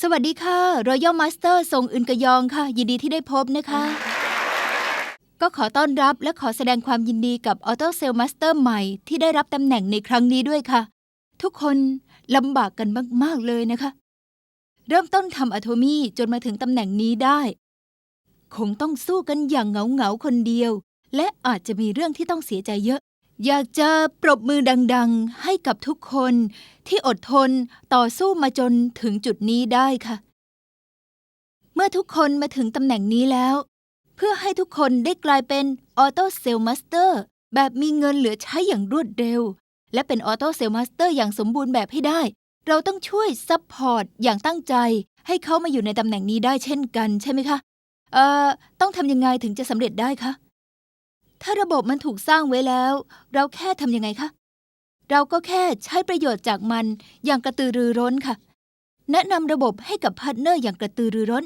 สวัสดีค่ะ Royal Master ทรงอึนกยองค่ะ ยินดีที่ได้พบนะคะ ก็ขอต้อนรับและขอแสดงความยินดีกับ Auto Cell Master ใหม่ที่ได้รับตำแหน่งในครั้งนี้ด้วยค่ะ ทุกคนลำบากกันมากๆเลยนะคะ เริ่มต้นทำอะโทมี่จนมาถึงตำแหน่งนี้ได้ คงต้องสู้กันอย่างเหงาๆคนเดียว และอาจจะมีเรื่องที่ต้องเสียใจเยอะ อยากจะปรบมือดังๆ ให้กับทุกคนที่อดทนต่อสู้มาจนถึงจุดนี้ได้ค่ะ เมื่อทุกคนมาถึงตำแหน่งนี้แล้ว เพื่อให้ทุกคนได้กลายเป็นออโต้เซลล์มาสเตอร์แบบมีเงินเหลือใช้อย่างรวดเร็ว และเป็นออโต้เซลล์มาสเตอร์อย่างสมบูรณ์แบบให้ได้ เราต้องช่วยซัพพอร์ตอย่างตั้งใจ ให้เขามาอยู่ในตำแหน่งนี้ได้เช่นกันใช่ไหมคะ เอ่อ ต้องทำยังไงถึงจะสำเร็จได้คะ ถ้าระบบมันถูกสร้างไว้แล้ว เราแค่ทำยังไงคะ เราก็แค่ใช้ประโยชน์จากมันอย่างกระตือรือร้นค่ะ แนะนำระบบให้กับพาร์ทเนอร์อย่างกระตือรือร้น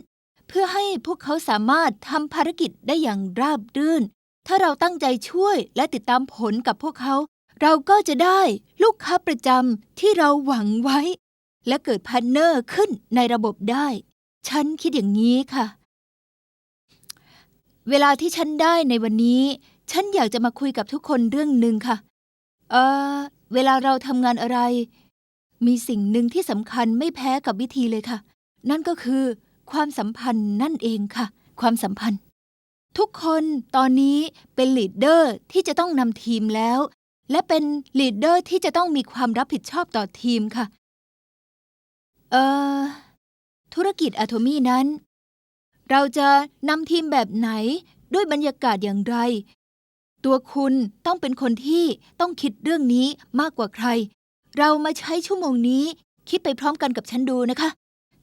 เพื่อให้พวกเขาสามารถทำภารกิจได้อย่างราบรื่น ถ้าเราตั้งใจช่วยและติดตามผลกับพวกเขา เราก็จะได้ลูกค้าประจำที่เราหวังไว้ และเกิดพาร์ทเนอร์ขึ้นในระบบได้ ฉันคิดอย่างนี้ค่ะเวลาที่ฉันได้ในวันนี้ ฉันอยากจะมาคุยกับทุกคนเรื่องหนึ่งค่ะ เออเวลาเราทำงานอะไร มีสิ่งหนึ่งที่สำคัญไม่แพ้กับวิธีเลยค่ะ นั่นก็คือ ความสัมพันธ์นั่นเองค่ะ ความสัมพันธ์ ทุกคนตอนนี้เป็นลีดเดอร์ที่จะต้องนำทีมแล้ว และเป็นลีดเดอร์ที่จะต้องมีความรับผิดชอบต่อทีมค่ะ เออธุรกิจอะโทมี่นั้น เราจะนำทีมแบบไหนด้วยบรรยากาศอย่างไร ตัวคุณต้องเป็นคนที่ต้องคิดเรื่องนี้มากกว่าใคร เรามาใช้ชั่วโมงนี้ คิดไปพร้อมกันกับฉันดูนะคะ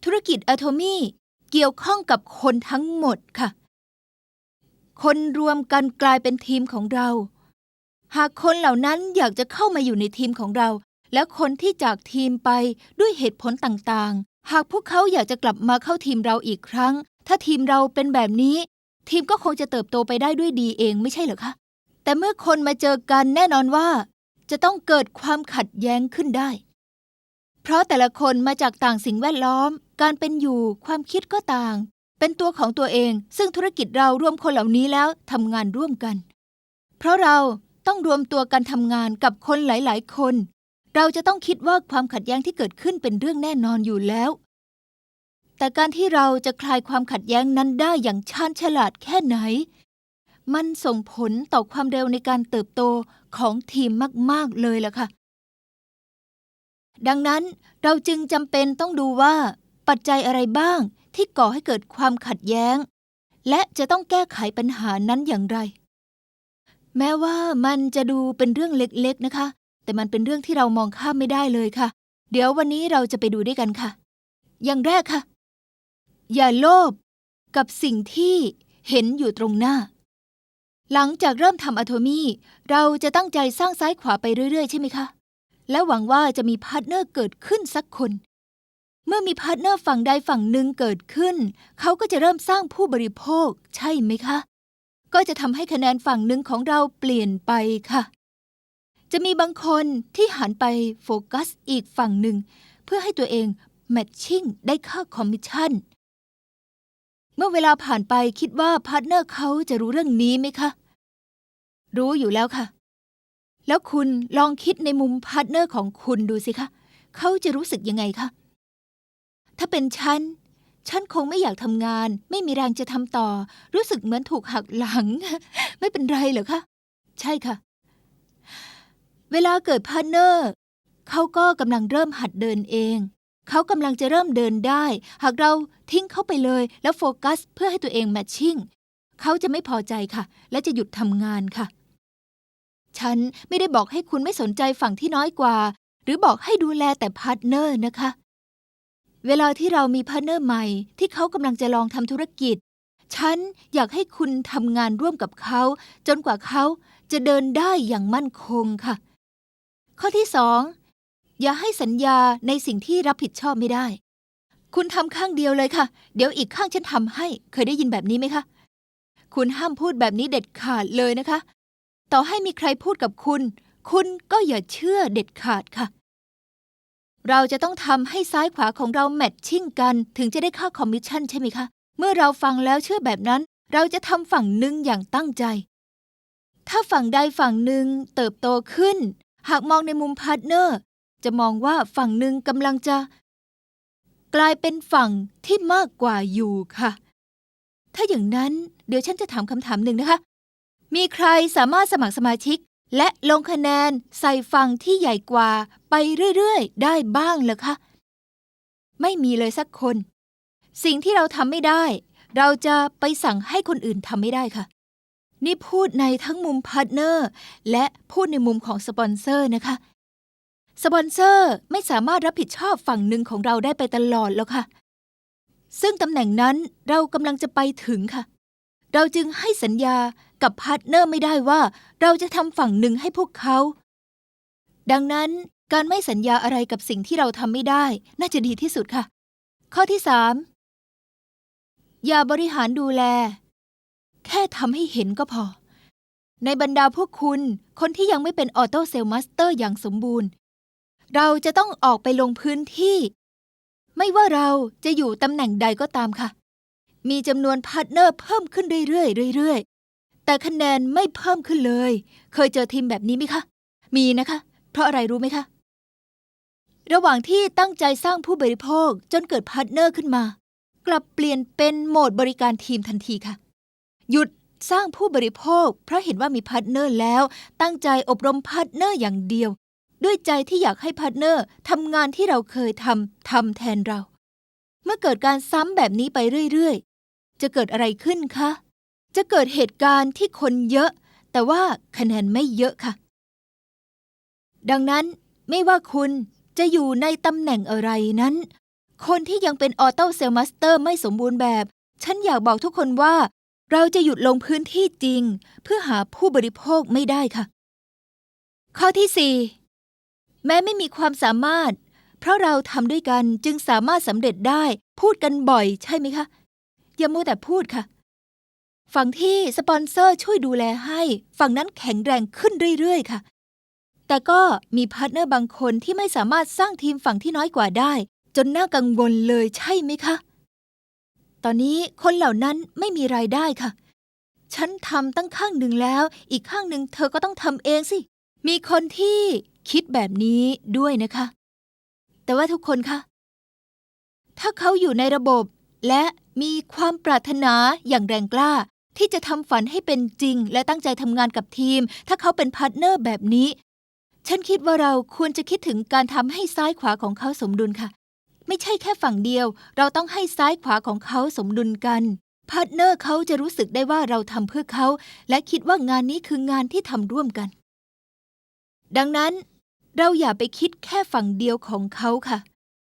ธุรกิจอะโทมี่เกี่ยวข้องกับคนทั้งหมดค่ะ คนรวมกันกลายเป็นทีมของเรา หากคนเหล่านั้นอยากจะเข้ามาอยู่ในทีมของเรา และคนที่จากทีมไปด้วยเหตุผลต่างๆ หากพวกเขาอยากจะกลับมาเข้าทีมเราอีกครั้ง ถ้าทีมเราเป็นแบบนี้ ทีมก็คงจะเติบโตไปได้ด้วยดีเองไม่ใช่เหรอคะ แต่เมื่อคนมาเจอกันแน่นอนว่า จะต้องเกิดความขัดแย้งขึ้นได้ เพราะแต่ละคนมาจากต่างสิ่งแวดล้อม การเป็นอยู่ความคิดก็ต่าง เป็นตัวของตัวเอง ซึ่งธุรกิจเรารวมคนเหล่านี้แล้วทำงานร่วมกัน เพราะเราต้องรวมตัวกันทำงานกับคนหลาย ๆ คน เราจะต้องคิดว่าความขัดแย้งที่เกิดขึ้นเป็นเรื่องแน่นอนอยู่แล้ว แต่การที่เราจะคลายความขัดแย้งนั้นได้อย่างชาญฉลาดแค่ไหน มันส่งผลต่อความเร็วในการเติบโตของทีมมาก ๆ เลยล่ะค่ะ ดังนั้นเราจึงจำเป็นต้องดูว่า ปัจจัยอะไรบ้างที่ก่อให้เกิดความขัดแย้ง และจะต้องแก้ไขปัญหานั้นอย่างไร แม้ว่ามันจะดูเป็นเรื่องเล็ก ๆ นะคะ แต่มันเป็นเรื่องที่เรามองข้ามไม่ได้เลยค่ะ เดี๋ยววันนี้เราจะไปดูด้วยกันค่ะ อย่างแรกค่ะ อย่าโลภกับสิ่งที่เห็นอยู่ตรงหน้า หลังจากเริ่มทำอะโทมี่เราจะตั้งใจสร้างซ้ายขวาไปเรื่อย ๆ ใช่ไหมคะ และหวังว่าจะมีพาร์ทเนอร์เกิดขึ้นสักคน เมื่อมีพาร์ทเนอร์ฝั่งใดฝั่งหนึ่งเกิดขึ้น เขาก็จะเริ่มสร้างผู้บริโภค ใช่ไหมคะ ก็จะทำให้คะแนนฝั่งหนึ่งของเราเปลี่ยนไปค่ะ จะมีบางคนที่หันไปโฟกัสอีกฝั่งหนึ่ง เพื่อให้ตัวเองแมทชิ่งได้ค่าคอมมิชชั่น เมื่อเวลาผ่านไปคิดว่าพาร์ทเนอร์เขาจะรู้เรื่องนี้ไหมคะ รู้อยู่แล้วค่ะ แล้วคุณลองคิดในมุมพาร์ทเนอร์ของคุณดูสิคะเขาจะรู้สึกยังไงคะ ถ้าเป็นฉัน ฉันคงไม่อยากทำงาน ไม่มีแรงจะทำต่อ รู้สึกเหมือนถูกหักหลัง ไม่เป็นไรเหรอคะ ใช่ค่ะ เวลาเกิดพาร์ทเนอร์เขาก็กำลังเริ่มหัดเดินเอง เขากำลังจะเริ่มเดินได้ หากเราทิ้งเขาไปเลย แล้วโฟกัสเพื่อให้ตัวเองแมทชิ่งเขาจะไม่พอใจค่ะ และจะหยุดทำงานค่ะ ฉันไม่ได้บอกให้คุณไม่สนใจฝั่งที่น้อยกว่า หรือบอกให้ดูแลแต่พาร์ทเนอร์นะคะ เวลาที่เรามีพาร์ทเนอร์ใหม่ ที่เขากำลังจะลองทำธุรกิจ ฉันอยากให้คุณทำงานร่วมกับเขา จนกว่าเขาจะเดินได้อย่างมั่นคงค่ะ ข้อที่สอง อย่าให้สัญญาในสิ่งที่รับผิดชอบไม่ได้ คุณทำข้างเดียวเลยค่ะ เดี๋ยวอีกข้างฉันทำให้ เคยได้ยินแบบนี้ไหมคะ คุณห้ามพูดแบบนี้เด็ดขาดเลยนะคะ ต่อให้มีใครพูดกับคุณ คุณก็อย่าเชื่อเด็ดขาดค่ะ เราจะต้องทำให้ซ้ายขวาของเราแมทชิ่งกันถึงจะได้ค่าคอมมิชชั่นใช่ไหมคะ เมื่อเราฟังแล้วเชื่อแบบนั้น เราจะทำฝั่งหนึ่งอย่างตั้งใจ ถ้าฝั่งใดฝั่งหนึ่งเติบโตขึ้นหากมองในมุมพาร์ทเนอร์ จะมองว่าฝั่งหนึ่งกำลังจะ กลายเป็นฝั่งที่มากกว่าอยู่ค่ะ ถ้าอย่างนั้นเดี๋ยวฉันจะถามคำถามหนึ่งนะคะ มีใครสามารถสมัครสมาชิก และลงคะแนนใส่ฝั่งที่ใหญ่กว่าไปเรื่อยๆ ได้บ้างเหรอคะ ไม่มีเลยสักคน สิ่งที่เราทำไม่ได้ เราจะไปสั่งให้คนอื่นทำไม่ได้ค่ะนี่พูดในทั้งมุมพาร์ทเนอร์ และพูดในมุมของสปอนเซอร์นะคะ สปอนเซอร์ไม่สามารถรับผิดชอบฝั่งหนึ่งของเราได้ไปตลอดแล้วค่ะ ซึ่งตำแหน่งนั้นเรากำลังจะไปถึงค่ะ เราจึงให้สัญญากับพาร์ทเนอร์ไม่ได้ว่า เราจะทำฝั่งหนึ่งให้พวกเขา ดังนั้นการไม่สัญญาอะไรกับสิ่งที่เราทำไม่ได้ น่าจะดีที่สุดค่ะ ข้อที่สามอย่าบริหารดูแล แค่ทำให้เห็นก็พอ ในบรรดาพวกคุณ คนที่ยังไม่เป็นออโต้เซลล์มาสเตอร์อย่างสมบูรณ์ เราจะต้องออกไปลงพื้นที่ ไม่ว่าเราจะอยู่ตำแหน่งใดก็ตามค่ะ มีจำนวนพาร์ทเนอร์เพิ่มขึ้นเรื่อยๆเรื่อยๆ แต่คะแนนไม่เพิ่มขึ้นเลย เคยเจอทีมแบบนี้ไหมคะ มีนะคะ เพราะอะไรรู้ไหมคะ ระหว่างที่ตั้งใจสร้างผู้บริโภคจนเกิดพาร์ทเนอร์ขึ้นมา กลับเปลี่ยนเป็นโหมดบริการทีมทันทีค่ะ หยุดสร้างผู้บริโภค เพราะเห็นว่ามีพาร์ทเนอร์แล้ว ตั้งใจอบรมพาร์ทเนอร์อย่างเดียว ด้วยใจที่อยากให้พาร์ทเนอร์ทำงานที่เราเคยทำทำแทนเรา เมื่อเกิดการซ้ำแบบนี้ไปเรื่อยๆ จะเกิดอะไรขึ้นคะ จะเกิดเหตุการณ์ที่คนเยอะ แต่ว่าคะแนนไม่เยอะค่ะ ดังนั้นไม่ว่าคุณจะอยู่ในตำแหน่งอะไรนั้น คนที่ยังเป็นออโต้เซลมาสเตอร์ไม่สมบูรณ์แบบ ฉันอยากบอกทุกคนว่า เราจะหยุดลงพื้นที่จริง เพื่อหาผู้บริโภคไม่ได้ค่ะ ข้อที่4 แม้ไม่มีความสามารถ เพราะเราทำด้วยกันจึงสามารถสำเร็จได้ พูดกันบ่อยใช่ไหมคะ อย่ามัวแต่พูดค่ะ ฝั่งที่สปอนเซอร์ช่วยดูแลให้ ฝั่งนั้นแข็งแรงขึ้นเรื่อยๆค่ะ แต่ก็มีพาร์ทเนอร์บางคนที่ไม่สามารถสร้างทีมฝั่งที่น้อยกว่าได้ จนน่ากังวลเลยใช่ไหมคะ ตอนนี้คนเหล่านั้นไม่มีรายได้ค่ะฉันทำตั้งข้างหนึ่งแล้ว อีกข้างหนึ่งเธอก็ต้องทำเองสิ มีคนที่ คิดแบบนี้ด้วยนะคะ แต่ว่าทุกคนคะถ้าเขาอยู่ในระบบ และมีความปรารถนาอย่างแรงกล้า ที่จะทำฝันให้เป็นจริง และตั้งใจทำงานกับทีม ถ้าเขาเป็นพาร์ทเนอร์แบบนี้ ฉันคิดว่าเราควรจะคิดถึงการทำให้ซ้ายขวาของเขาสมดุลค่ะ ไม่ใช่แค่ฝั่งเดียว เราต้องให้ซ้ายขวาของเขาสมดุลกันพาร์ทเนอร์เขาจะรู้สึกได้ว่าเราทำเพื่อเขา และคิดว่างานนี้คืองานที่ทำร่วมกัน ดังนั้น เราอย่าไปคิดแค่ฝั่งเดียวของเขาค่ะ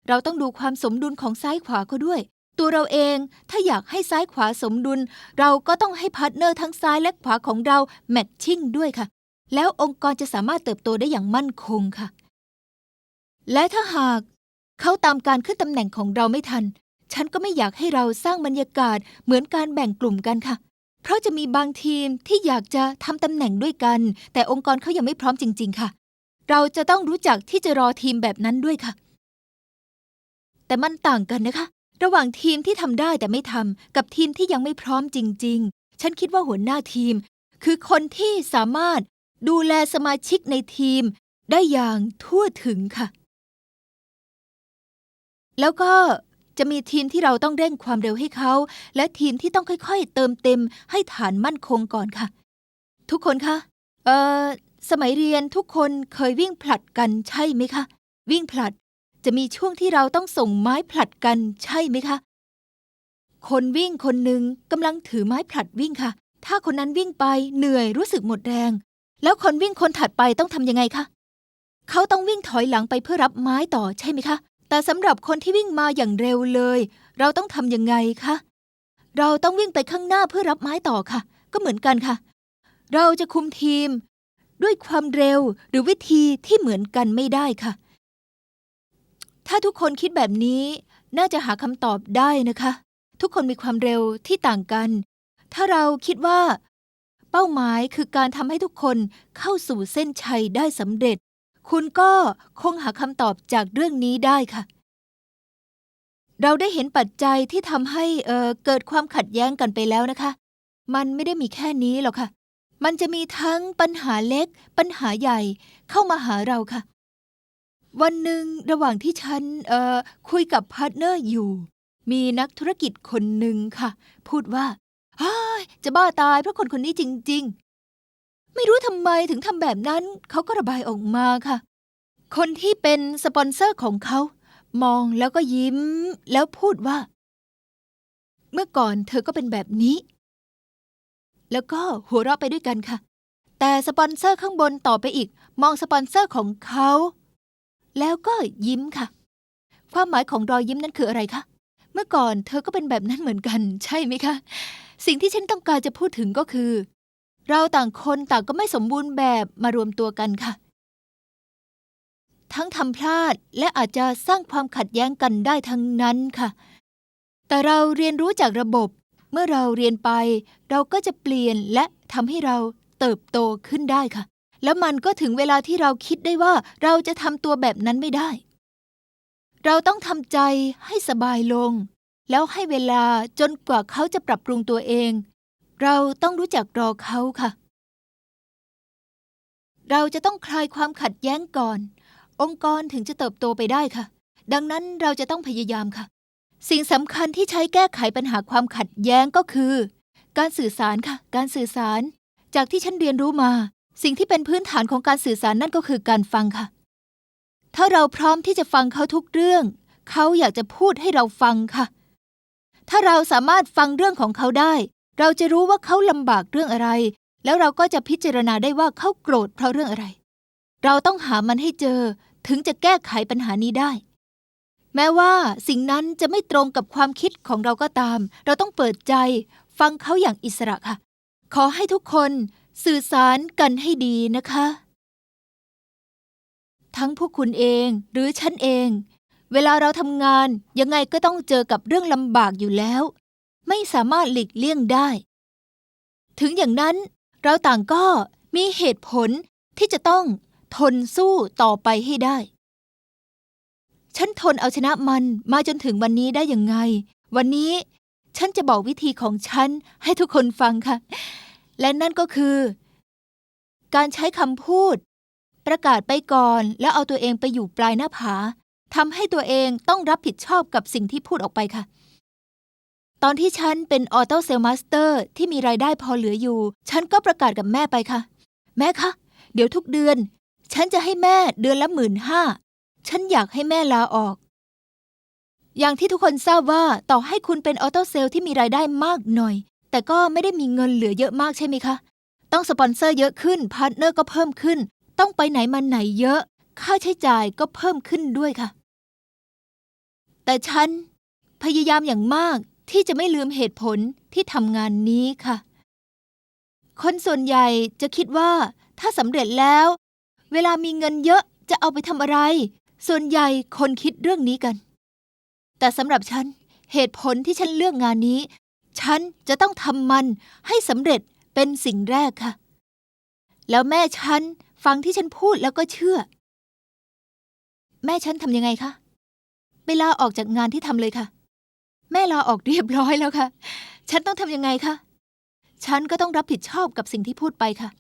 เราต้องดูความสมดุลของซ้ายขวาเขาด้วย ตัวเราเองถ้าอยากให้ซ้ายขวาสมดุล เราก็ต้องให้พาร์ทเนอร์ทั้งซ้ายและขวาของเราแมทชิ่งด้วยค่ะ แล้วองค์กรจะสามารถเติบโตได้อย่างมั่นคงค่ะ และถ้าหากเขาตามการขึ้นตำแหน่งของเราไม่ทัน ฉันก็ไม่อยากให้เราสร้างบรรยากาศเหมือนการแบ่งกลุ่มกันค่ะ เพราะจะมีบางทีมที่อยากจะทำตำแหน่งด้วยกัน แต่องค์กรเขายังไม่พร้อมจริง ๆ ค่ะ เราจะต้องรู้จักที่จะรอทีมแบบนั้นด้วยค่ะ แต่มันต่างกันนะคะ ระหว่างทีมที่ทำได้แต่ไม่ทำกับทีมที่ยังไม่พร้อมจริง ๆ ฉันคิดว่าหัวหน้าทีม คือคนที่สามารถดูแลสมาชิกในทีมได้อย่างทั่วถึงค่ะ แล้วก็จะมีทีมที่เราต้องเร่งความเร็วให้เขา และทีมที่ต้องค่อยๆ เติมเต็มให้ฐานมั่นคงก่อนค่ะ ทุกคนคะ เอ่อ สมัยเรียนทุกคนเคยวิ่งผลัดกันใช่ไหมคะ วิ่งผลัดจะมีช่วงที่เราต้องส่งไม้ผลัดกันใช่ไหมคะ คนวิ่งคนหนึ่งกำลังถือไม้ผลัดวิ่งค่ะ ถ้าคนนั้นวิ่งไปเหนื่อยรู้สึกหมดแรง แล้วคนวิ่งคนถัดไปต้องทำยังไงคะเขาต้องวิ่งถอยหลังไปเพื่อรับไม้ต่อใช่ไหมคะ แต่สำหรับคนที่วิ่งมาอย่างเร็วเลย เราต้องทำยังไงคะเราต้องวิ่งไปข้างหน้าเพื่อรับไม้ต่อค่ะ ก็เหมือนกันค่ะ เราจะคุมทีม ด้วยความเร็วหรือวิธีที่เหมือนกันไม่ได้ค่ะ ถ้าทุกคนคิดแบบนี้น่าจะหาคำตอบได้นะคะ ทุกคนมีความเร็วที่ต่างกัน ถ้าเราคิดว่า เป้าหมายคือการทำให้ทุกคนเข้าสู่เส้นชัยได้สำเร็จ คุณก็คงหาคำตอบจากเรื่องนี้ได้ค่ะ เราได้เห็นปัจจัยที่ทำให้เออเกิดความขัดแย้งกันไปแล้วนะคะ มันไม่ได้มีแค่นี้หรอกค่ะ มันจะมีทั้งปัญหาเล็ก ปัญหาใหญ่เข้ามาหาเราค่ะ วันหนึ่งระหว่างที่ฉันเอ่อคุยกับพาร์ทเนอร์อยู่ มีนักธุรกิจคนหนึ่งค่ะ พูดว่าจะบ้าตายเพราะคนคนนี้จริง ๆ ไม่รู้ทำไมถึงทำแบบนั้น เขาก็ระบายออกมาค่ะ คนที่เป็นสปอนเซอร์ของเขา มองแล้วก็ยิ้ม แล้วพูดว่า เมื่อก่อนเธอก็เป็นแบบนี้ แล้วก็หัวเราะไปด้วยกันค่ะ แต่สปอนเซอร์ข้างบนต่อไปอีก มองสปอนเซอร์ของเขา แล้วก็ยิ้มค่ะ ความหมายของรอยยิ้มนั้นคืออะไรคะ เมื่อก่อนเธอก็เป็นแบบนั้นเหมือนกัน ใช่ไหมคะ สิ่งที่ฉันต้องการจะพูดถึงก็คือ เราต่างคนต่างก็ไม่สมบูรณ์แบบมารวมตัวกันค่ะ ทั้งทำพลาดและอาจจะสร้างความขัดแย้งกันได้ทั้งนั้นค่ะ แต่เราเรียนรู้จากระบบ เมื่อเราเรียนไป เราก็จะเปลี่ยนและทำให้เราเติบโตขึ้นได้ค่ะ แล้วมันก็ถึงเวลาที่เราคิดได้ว่าเราจะทำตัวแบบนั้นไม่ได้ เราต้องทำใจให้สบายลง แล้วให้เวลาจนกว่าเขาจะปรับปรุงตัวเอง เราต้องรู้จักรอเขาค่ะ เราจะต้องคลายความขัดแย้งก่อน องค์กรถึงจะเติบโตไปได้ค่ะ ดังนั้นเราจะต้องพยายามค่ะ สิ่งสำคัญที่ใช้แก้ไขปัญหาความขัดแย้งก็คือ การสื่อสารค่ะ การสื่อสาร จากที่ฉันเรียนรู้มา สิ่งที่เป็นพื้นฐานของการสื่อสารนั่นก็คือการฟังค่ะ ถ้าเราพร้อมที่จะฟังเขาทุกเรื่อง เขาอยากจะพูดให้เราฟังค่ะ ถ้าเราสามารถฟังเรื่องของเขาได้ เราจะรู้ว่าเขาลำบากเรื่องอะไร แล้วเราก็จะพิจารณาได้ว่าเขาโกรธเพราะเรื่องอะไร เราต้องหามันให้เจอถึงจะแก้ไขปัญหานี้ได้ แม้ว่าสิ่งนั้นจะไม่ตรงกับความคิดของเราก็ตาม เราต้องเปิดใจ ฟังเขาอย่างอิสระค่ะ ขอให้ทุกคนสื่อสารกันให้ดีนะคะ ทั้งพวกคุณเองหรือฉันเอง เวลาเราทำงานยังไงก็ต้องเจอกับเรื่องลำบากอยู่แล้ว ไม่สามารถหลีกเลี่ยงได้ ถึงอย่างนั้นเราต่างก็มีเหตุผลที่จะต้องทนสู้ต่อไปให้ได้ ฉันทนเอาชนะมันมาจนถึงวันนี้ได้ยังไง วันนี้ฉันจะบอกวิธีของฉันให้ทุกคนฟังค่ะ และนั่นก็คือ การใช้คำพูด ประกาศไปก่อนแล้วเอาตัวเองไปอยู่ปลายหน้าผาทำให้ตัวเองต้องรับผิดชอบกับสิ่งที่พูดออกไปค่ะ ตอนที่ฉันเป็นออโต้เซลมาสเตอร์ที่มีรายได้พอเหลืออยู่ ฉันก็ประกาศกับแม่ไปค่ะ แม่คะ เดี๋ยวทุกเดือน ฉันจะให้แม่เดือนละหมื่นห้า ฉันอยากให้แม่ลาออก อย่างที่ทุกคนทราบว่าต่อให้คุณเป็นออโต้เซลที่มีรายได้มากหน่อย แต่ก็ไม่ได้มีเงินเหลือเยอะมากใช่ไหมคะ ต้องสปอนเซอร์เยอะขึ้น พาร์ทเนอร์ก็เพิ่มขึ้น ต้องไปไหนมาไหนเยอะ ค่าใช้จ่ายก็เพิ่มขึ้นด้วยค่ะ แต่ฉันพยายามอย่างมากที่จะไม่ลืมเหตุผลที่ทำงานนี้ค่ะ คนส่วนใหญ่จะคิดว่าถ้าสำเร็จแล้ว เวลามีเงินเยอะจะเอาไปทำอะไร ส่วนใหญ่คนคิดเรื่องนี้กัน แต่สำหรับฉันเหตุผลที่ฉันเลือกงานนี้ ฉันจะต้องทำมันให้สำเร็จเป็นสิ่งแรกค่ะ แล้วแม่ฉันฟังที่ฉันพูดแล้วก็เชื่อ แม่ฉันทำยังไงคะไปลาออกจากงานที่ทำเลยค่ะ แม่ลาออกเรียบร้อยแล้วค่ะ ฉันต้องทำยังไงคะฉันก็ต้องรับผิดชอบกับสิ่งที่พูดไปค่ะ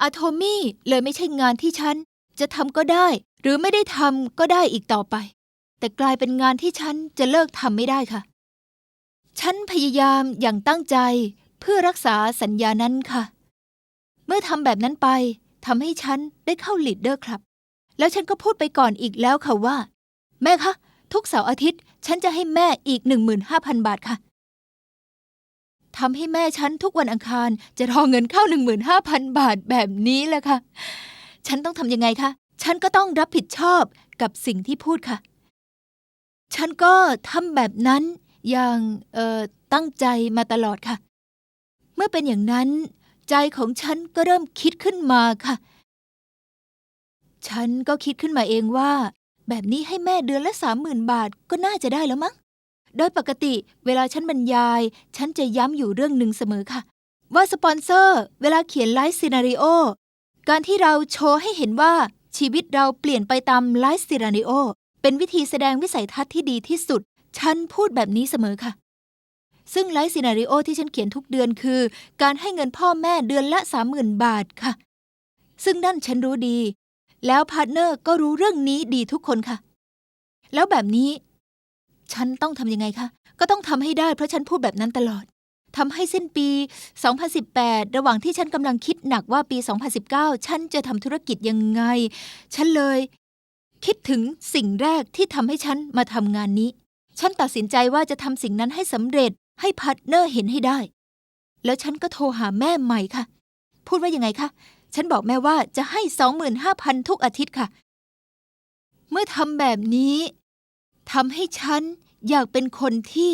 อะโทมี่เลยไม่ใช่งานที่ฉันจะทำก็ได้ หรือไม่ได้ทำก็ได้อีกต่อไป แต่กลายเป็นงานที่ฉันจะเลิกทำไม่ได้ค่ะ ฉันพยายามอย่างตั้งใจเพื่อรักษาสัญญานั้นค่ะ เมื่อทำแบบนั้นไปทำให้ฉันได้เข้าลีดเดอร์ครับ แล้วฉันก็พูดไปก่อนอีกแล้วค่ะว่า แม่คะทุกเสาร์อาทิตย์ ฉันจะให้แม่อีก 15,000 บาทค่ะทำให้แม่ฉันทุกวันอังคารจะรอเงินเข้า 15,000 บาทแบบนี้แหละค่ะ ฉันต้องทำยังไงคะ ฉันก็ต้องรับผิดชอบกับสิ่งที่พูดค่ะ ฉันก็ทำแบบนั้นอย่างเอ่อตั้งใจมาตลอดค่ะ เมื่อเป็นอย่างนั้น ใจของฉันก็เริ่มคิดขึ้นมาค่ะ ฉันก็คิดขึ้นมาเองว่า แบบนี้ให้แม่เดือนละสามหมื่นบาทก็น่าจะได้แล้วมั้ง โดยปกติเวลาฉันบรรยาย ฉันจะย้ำอยู่เรื่องหนึ่งเสมอค่ะ ว่าสปอนเซอร์ เวลาเขียนไลฟ์ซีนารีโอการที่เราโชว์ให้เห็นว่า ชีวิตเราเปลี่ยนไปตามไลฟ์ซีรานิโอ เป็นวิธีแสดงวิสัยทัศน์ที่ดีที่สุด ฉันพูดแบบนี้เสมอค่ะ ซึ่งไลฟ์ซีนาริโอที่ฉันเขียนทุกเดือนคือ การให้เงินพ่อแม่เดือนละสามหมื่นบาทค่ะ ซึ่งนั่นฉันรู้ดี แล้วพาร์ทเนอร์ก็รู้เรื่องนี้ดีทุกคนค่ะ แล้วแบบนี้ ฉันต้องทำยังไงคะ ก็ต้องทำให้ได้เพราะฉันพูดแบบนั้นตลอด ทำให้สิ้นปี 2018 ระหว่างที่ฉันกำลังคิดหนักว่าปี 2019 ฉันจะทำธุรกิจยังไง ฉันเลย คิดถึงสิ่งแรกที่ทำให้ฉันมาทำงานนี้ ฉันตัดสินใจว่าจะทำสิ่งนั้นให้สำเร็จให้พาร์ทเนอร์เห็นให้ได้ แล้วฉันก็โทรหาแม่ใหม่ค่ะ พูดว่ายังไงคะ ฉันบอกแม่ว่าจะให้ 25,000 ทุกอาทิตย์ค่ะ เมื่อทำแบบนี้ทำให้ฉันอยากเป็นคนที่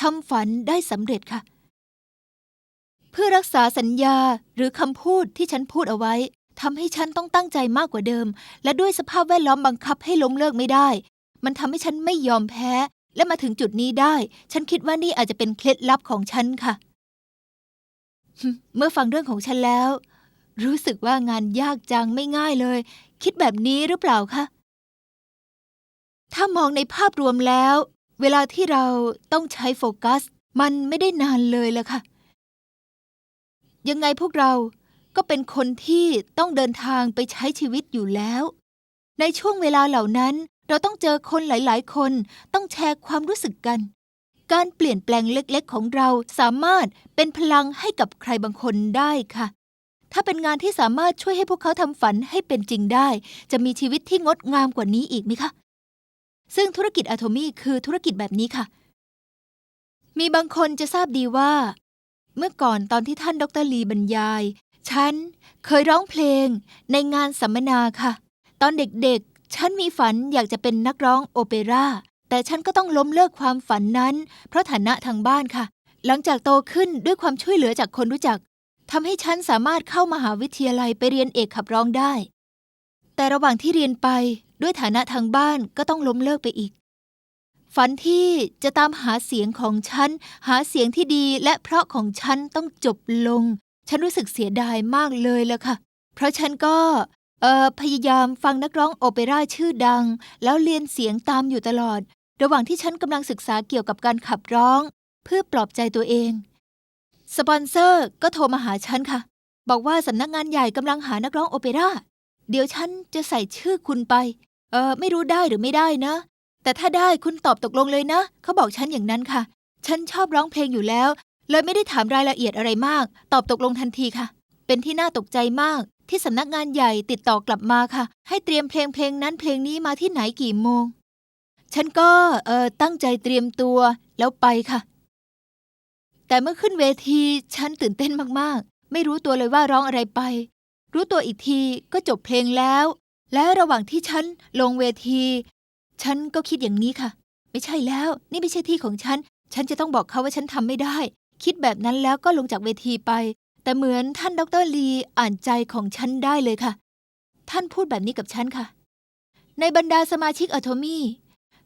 ทำฝันได้สำเร็จค่ะ เพื่อรักษาสัญญาหรือคำพูดที่ฉันพูดเอาไว้ทำให้ฉันต้องตั้งใจมากกว่าเดิม และด้วยสภาพแวดล้อมบังคับให้ล้มเลิกไม่ได้ มันทำให้ฉันไม่ยอมแพ้ และมาถึงจุดนี้ได้ ฉันคิดว่านี่อาจจะเป็นเคล็ดลับของฉันค่ะ เมื่อฟังเรื่องของฉันแล้ว รู้สึกว่างานยากจังไม่ง่ายเลย คิดแบบนี้หรือเปล่าคะถ้ามองในภาพรวมแล้ว เวลาที่เราต้องใช้โฟกัส มันไม่ได้นานเลยละค่ะ ยังไงพวกเราก็เป็นคนที่ต้องเดินทางไปใช้ชีวิตอยู่แล้ว ในช่วงเวลาเหล่านั้นเราต้องเจอคนหลาย ๆ คนต้องแชร์ความรู้สึกกัน การเปลี่ยนแปลงเล็ก ๆ ของเราสามารถเป็นพลังให้กับใครบางคนได้ค่ะ ถ้าเป็นงานที่สามารถช่วยให้พวกเขาทำฝันให้เป็นจริงได้ จะมีชีวิตที่งดงามกว่านี้อีกไหมคะ ซึ่งธุรกิจอะโทมี่คือธุรกิจแบบนี้ค่ะ มีบางคนจะทราบดีว่า เมื่อก่อนตอนที่ท่านดรลีบรรยาย ฉันเคยร้องเพลงในงานสัมมนาค่ะ ตอนเด็กๆ ฉันมีฝันอยากจะเป็นนักร้องโอเปร่า แต่ฉันก็ต้องล้มเลิกความฝันนั้น เพราะฐานะทางบ้านค่ะ หลังจากโตขึ้นด้วยความช่วยเหลือจากคนรู้จักทำให้ฉันสามารถเข้ามหาวิทยาลัยไปเรียนเอกขับร้องได้ แต่ระหว่างที่เรียนไปด้วยฐานะทางบ้านก็ต้องล้มเลิกไปอีก ฝันที่จะตามหาเสียงของฉัน หาเสียงที่ดีและเพราะของฉันต้องจบลง ฉันรู้สึกเสียดายมากเลยละค่ะ เพราะฉันก็เอ่อพยายามฟังนักร้องโอเปร่าชื่อดัง แล้วเรียนเสียงตามอยู่ตลอด ระหว่างที่ฉันกำลังศึกษาเกี่ยวกับการขับร้อง เพื่อปลอบใจตัวเอง สปอนเซอร์ก็โทรมาหาฉันค่ะ บอกว่าสำนักงานใหญ่กำลังหานักร้องโอเปร่าเดี๋ยวฉันจะใส่ชื่อคุณไป เออไม่รู้ได้หรือไม่ได้นะ แต่ถ้าได้คุณตอบตกลงเลยนะ เขาบอกฉันอย่างนั้นค่ะ ฉันชอบร้องเพลงอยู่แล้ว เลยไม่ได้ถามรายละเอียดอะไรมาก ตอบตกลงทันทีค่ะ เป็นที่น่าตกใจมาก ที่สำนักงานใหญ่ติดต่อกลับมาค่ะ ให้เตรียมเพลงเพลงนั้นเพลงนี้มาที่ไหนกี่โมง ฉันก็เออตั้งใจเตรียมตัวแล้วไปค่ะ แต่เมื่อขึ้นเวทีฉันตื่นเต้นมากๆ ไม่รู้ตัวเลยว่าร้องอะไรไป รู้ตัวอีกทีก็จบเพลงแล้ว และระหว่างที่ฉันลงเวที ฉันก็คิดอย่างนี้ค่ะ ไม่ใช่แล้ว นี่ไม่ใช่ที่ของฉัน ฉันจะต้องบอกเขาว่าฉันทำไม่ได้ คิดแบบนั้นแล้วก็ลงจากเวทีไป แต่เหมือนท่านดรลีอ่านใจของฉันได้เลยค่ะ ท่านพูดแบบนี้กับฉันค่ะ ในบรรดาสมาชิกอะโทมี่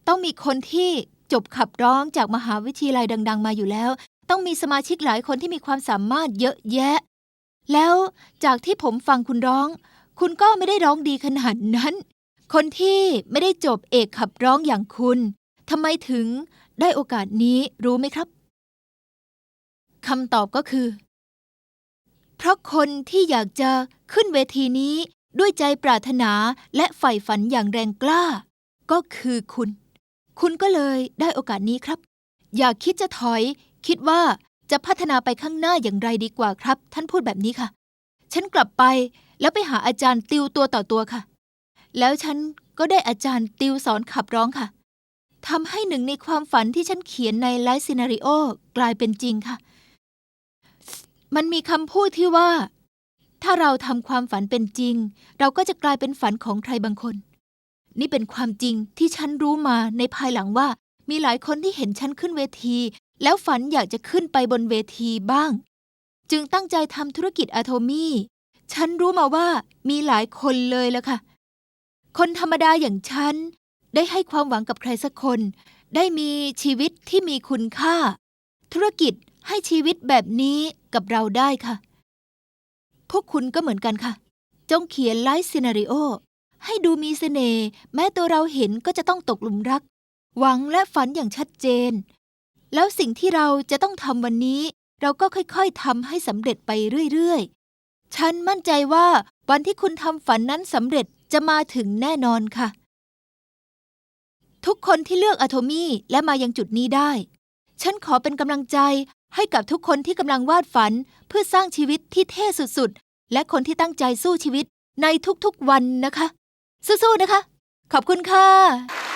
ต้องมีคนที่จบขับร้องจากมหาวิทยาลัยดัง ๆ มาอยู่แล้ว ต้องมีสมาชิกหลายคนที่มีความสามารถเยอะแยะ แล้วจากที่ผมฟังคุณร้อง คุณก็ไม่ได้ร้องดีขนาดนั้น คนที่ไม่ได้จบเอกขับร้องอย่างคุณทำไมถึงได้โอกาสนี้รู้ไหมครับคำตอบก็คือ เพราะคนที่อยากจะขึ้นเวทีนี้ด้วยใจปรารถนาและใฝ่ฝันอย่างแรงกล้า ก็คือคุณ คุณก็เลยได้โอกาสนี้ครับ อย่าคิดจะถอย คิดว่าจะพัฒนาไปข้างหน้าอย่างไรดีกว่าครับ ท่านพูดแบบนี้ค่ะ ฉันกลับไปแล้วไปหาอาจารย์ติวตัวต่อตัวค่ะ แล้วฉันก็ได้อาจารย์ติวสอนขับร้องค่ะทำให้หนึ่งในความฝันที่ฉันเขียนในไลฟ์ซีนาริโอกลายเป็นจริงค่ะ มันมีคำพูดที่ว่า ถ้าเราทำความฝันเป็นจริง เราก็จะกลายเป็นฝันของใครบางคน นี่เป็นความจริงที่ฉันรู้มาในภายหลังว่า มีหลายคนที่เห็นฉันขึ้นเวที แล้วฝันอยากจะขึ้นไปบนเวทีบ้าง จึงตั้งใจทำธุรกิจอะโทมี่ฉันรู้มาว่ามีหลายคนเลยละค่ะ คนธรรมดาอย่างฉัน ได้ให้ความหวังกับใครสักคน ได้มีชีวิตที่มีคุณค่า ธุรกิจให้ชีวิตแบบนี้กับเราได้ค่ะ พวกคุณก็เหมือนกันค่ะ จงเขียนไลฟ์ซีนาริโอให้ดูมีเสน่ห์แม้ตัวเราเห็นก็จะต้องตกหลุมรัก หวังและฝันอย่างชัดเจน แล้วสิ่งที่เราจะต้องทำวันนี้ เราก็ค่อยๆทำให้สำเร็จไปเรื่อยๆ ฉันมั่นใจว่าวันที่คุณทำฝันนั้นสำเร็จ จะมาถึงแน่นอนค่ะ ทุกคนที่เลือกอะโทมี่และมายังจุดนี้ได้ ฉันขอเป็นกำลังใจให้กับทุกคนที่กำลังวาดฝันเพื่อสร้างชีวิตที่เท่สุดๆ และคนที่ตั้งใจสู้ชีวิตในทุกๆวันนะคะ สู้ๆนะคะ ขอบคุณค่ะ